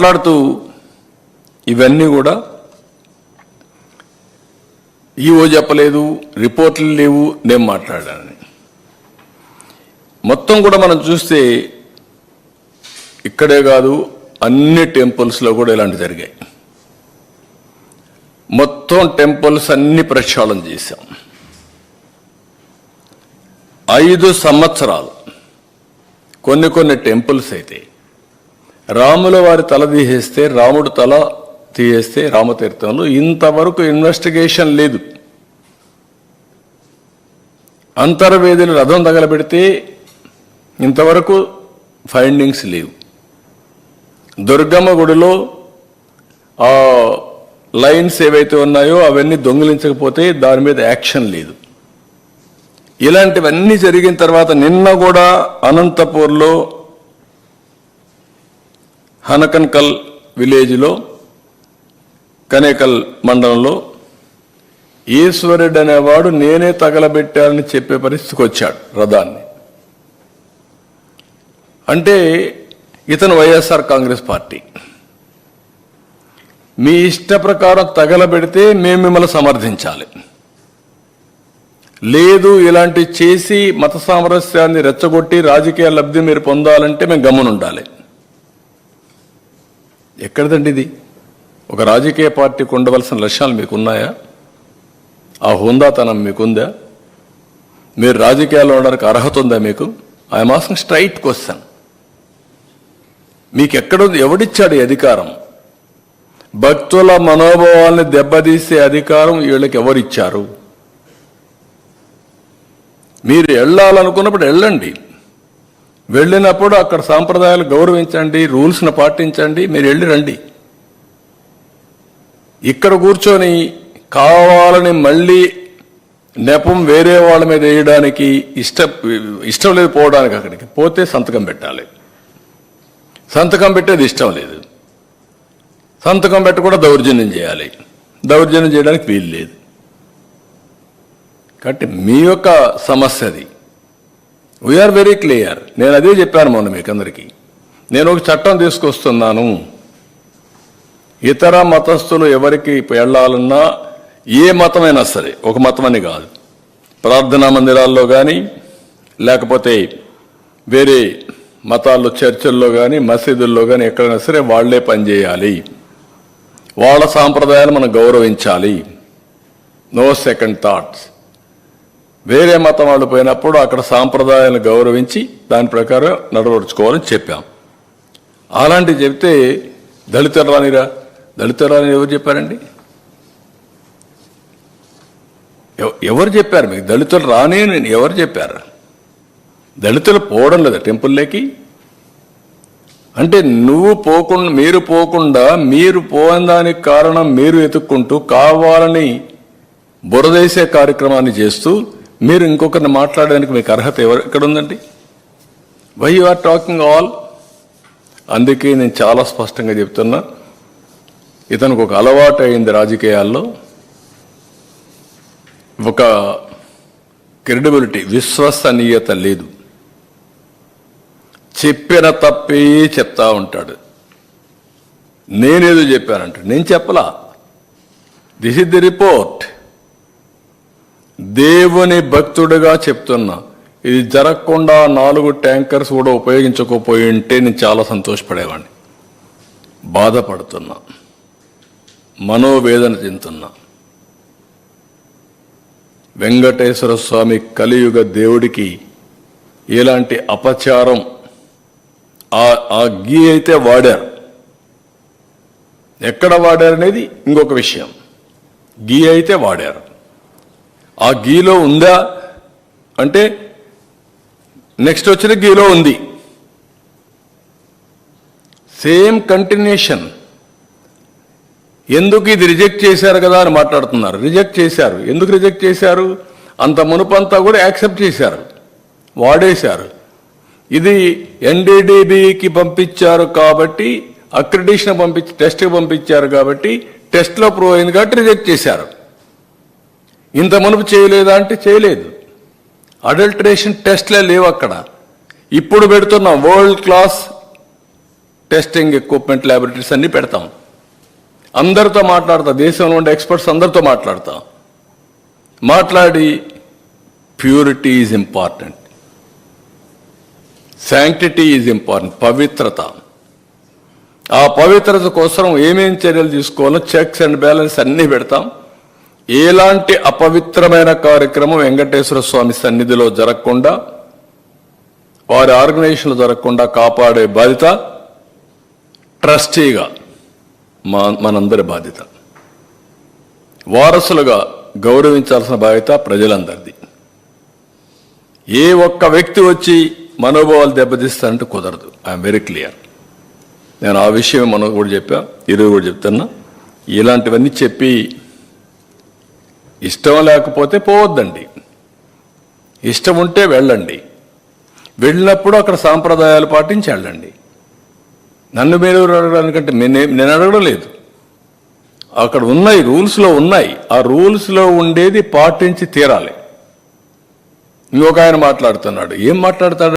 మాట్లాడుతూ ఇవన్నీ కూడా ఈవో చెప్పలేదు రిపోర్ట్లు లేవు నేను మాట్లాడానని. మొత్తం కూడా మనం చూస్తే ఇక్కడే కాదు అన్ని టెంపుల్స్లో కూడా ఇలాంటి జరిగాయి. మొత్తం టెంపుల్స్ అన్ని ప్రక్షాళన చేశాం. ఐదు సంవత్సరాలు. కొన్ని కొన్ని టెంపుల్స్ అయితే రాముల వారి తల తీసేస్తే రాముడు తల తీసేస్తే రామతీర్థంలో ఇంతవరకు ఇన్వెస్టిగేషన్ లేదు. అంతర్వేదిని రథం తగలబెడితే ఇంతవరకు ఫైండింగ్స్ లేవు. దుర్గమ్మ గుడిలో ఆ లైన్స్ ఏవైతే ఉన్నాయో అవన్నీ దొంగిలించకపోతే దాని మీద యాక్షన్ లేదు. ఇలాంటివన్నీ జరిగిన తర్వాత నిన్న కూడా అనంతపూర్లో హనకన్కల్ విలేజ్లో కనేకల్ మండలంలో ఈశ్వరుడు అనేవాడు నేనే తగలబెట్టాలని చెప్పే పరిస్థితికి వచ్చాడు రథాన్ని. అంటే ఇతను వైఎస్ఆర్ కాంగ్రెస్ పార్టీ. మీ ఇష్ట ప్రకారం తగలబెడితే మేము మిమ్మల్ని సమర్థించాలి. లేదు ఇలాంటి చేసి మత సామరస్యాన్ని రెచ్చగొట్టి రాజకీయ లబ్ధి మీరు పొందాలంటే మేము గమ్మునుండాలి. ఎక్కడిదండి ఇది? ఒక రాజకీయ పార్టీకి ఉండవలసిన లక్ష్యాలు మీకు ఉన్నాయా ఆ హుందాతనం మీకుందా? మీరు రాజకీయాల్లో ఉండడానికి అర్హత ఉందా మీకు? ఐఎమ్ ఆస్కింగ్ స్ట్రైట్ క్వశ్చన్ మీకు ఎక్కడుంది ఎవడిచ్చాడు ఈ అధికారం? భక్తుల మనోభావాల్ని దెబ్బతీసే అధికారం వీళ్ళకి ఎవరిచ్చారు? మీరు వెళ్ళాలనుకున్నప్పుడు వెళ్ళండి వెళ్ళినప్పుడు అక్కడ సాంప్రదాయాలు గౌరవించండి రూల్స్ను పాటించండి మీరు వెళ్ళి రండి. ఇక్కడ కూర్చొని కావాలని మళ్ళీ నెపం వేరే వాళ్ళ మీద వేయడానికి ఇష్ట ఇష్టం లేదు పోవడానికి అక్కడికి. పోతే సంతకం పెట్టాలి. సంతకం పెట్టేది ఇష్టం లేదు. సంతకం పెట్టకుండా దౌర్జన్యం చేయాలి. దౌర్జన్యం చేయడానికి వీలు లేదు. కాబట్టి మీ యొక్క సమస్య అది. వీఆర్ వెరీ క్లియర్ నేను అదే చెప్పాను మొన్న మీకు అందరికీ నేను ఒక చట్టం తీసుకొస్తున్నాను. ఇతర మతస్థులు ఎవరికి వెళ్ళాలన్నా ఏ మతమైనా సరే ఒక మతం అని కాదు. ప్రార్థనా మందిరాల్లో కానీ లేకపోతే వేరే మతాల్లో చర్చిల్లో కానీ మసీదుల్లో కానీ ఎక్కడైనా సరే వాళ్ళే పనిచేయాలి వాళ్ళ సాంప్రదాయాలు మనం గౌరవించాలి. నో సెకండ్ థాట్స్ వేరే మతం వాళ్ళు పోయినప్పుడు అక్కడ సాంప్రదాయాలను గౌరవించి దాని ప్రకారం నడవడుచుకోవాలని చెప్పాం. అలాంటివి చెప్తే దళితులు రానిరా దళితులు రాని ఎవరు చెప్పారండి? ఎవ- ఎవరు చెప్పారు? మీకు దళితులు రాని నేను ఎవరు చెప్పారు? దళితులు పోవడం లేదా టెంపుల్లోకి? అంటే నువ్వు పోకుండా మీరు పోకుండా మీరు పోవడానికి కారణం మీరు వెతుక్కుంటూ కావాలని బురదేసే కార్యక్రమాన్ని చేస్తూ మీరు ఇంకొకరిని మాట్లాడడానికి మీకు అర్హత ఎవరు ఎక్కడ ఉందండి why you are talking all అందుకే నేను చాలా స్పష్టంగా చెప్తున్నా. ఇతనికి ఒక అలవాటు అయింది రాజకీయాల్లో. ఒక క్రెడిబిలిటీ విశ్వసనీయత లేదు. చెప్పిన తప్పే చెప్తా ఉంటాడు. నేనేదో చెప్పానంట. నేను చెప్పలా. దిస్ ఇస్ ది రిపోర్ట్ దేవుని భక్తుడిగా చెప్తున్నా ఇది జరగకుండా నాలుగు ట్యాంకర్స్ కూడా ఉపయోగించకపోయి ఉంటే నేను చాలా సంతోషపడేవాడిని బాధపడుతున్నా మనోవేదన చెందుతున్నా వెంకటేశ్వర స్వామి కలియుగ దేవుడికి ఎలాంటి అపచారం ఆ ఆ గీ అయితే వాడారు. ఎక్కడ వాడారు అనేది ఇంకొక విషయం. గీ అయితే వాడారు. ఆ గీలో ఉందా? అంటే నెక్స్ట్ వచ్చిన గీలో ఉంది. సేమ్ కంటిన్యూషన్ ఎందుకు ఇది రిజెక్ట్ చేశారు కదా అని మాట్లాడుతున్నారు. రిజెక్ట్ చేశారు. ఎందుకు రిజెక్ట్ చేశారు? అంత మునుపంతా కూడా యాక్సెప్ట్ చేశారు. వాడేశారు. ఇది ఎన్డీడీబీకి పంపించారు కాబట్టి అక్రిడిషన్ పంపించి టెస్ట్కి పంపించారు కాబట్టి టెస్ట్లో ప్రూవ్ అయింది కాబట్టి రిజెక్ట్ చేశారు. ఇంత మునుపు చేయలేదా అంటే చేయలేదు. అడల్టరేషన్ టెస్ట్లే లేవు అక్కడ. ఇప్పుడు పెడుతున్నాం world class testing equipment laboratories అన్నీ పెడతాం. అందరితో మాట్లాడతా దేశంలో ఉండే ఎక్స్పర్ట్స్ అందరితో మాట్లాడతాం. మాట్లాడి purity is important sanctity is important పవిత్రత. ఆ పవిత్రత కోసం ఏమేం చర్యలు తీసుకోవాలో చెక్స్ అండ్ బ్యాలెన్స్ అన్నీ పెడతాం. ఎలాంటి అపవిత్రమైన కార్యక్రమం వెంకటేశ్వర స్వామి సన్నిధిలో జరగకుండా వారి ఆర్గనైజేషన్లు జరగకుండా కాపాడే బాధ్యత ట్రస్టీగా మా మనందరి బాధ్యత. వారసులుగా గౌరవించాల్సిన బాధ్యత ప్రజలందరిది. ఏ ఒక్క వ్యక్తి వచ్చి మనోభావాలు దెబ్బతీస్తానంటే కుదరదు. I'm very clear. నేను ఆ విషయం మనం కూడా చెప్పా ఈరోజు కూడా చెప్తున్నా. ఇలాంటివన్నీ చెప్పి ఇష్టం లేకపోతే పోవద్దండి. ఇష్టం ఉంటే వెళ్ళండి. వెళ్ళినప్పుడు అక్కడ సాంప్రదాయాలు పాటించి వెళ్ళండి. నన్ను మీరు అడగడానికంటే నేనే నేను అడగడం లేదు. అక్కడ ఉన్నాయి రూల్స్లో ఉన్నాయి. ఆ రూల్స్లో ఉండేది పాటించి తీరాలి. ఇంకొక ఆయన మాట్లాడుతున్నాడు. ఏం మాట్లాడతాడు?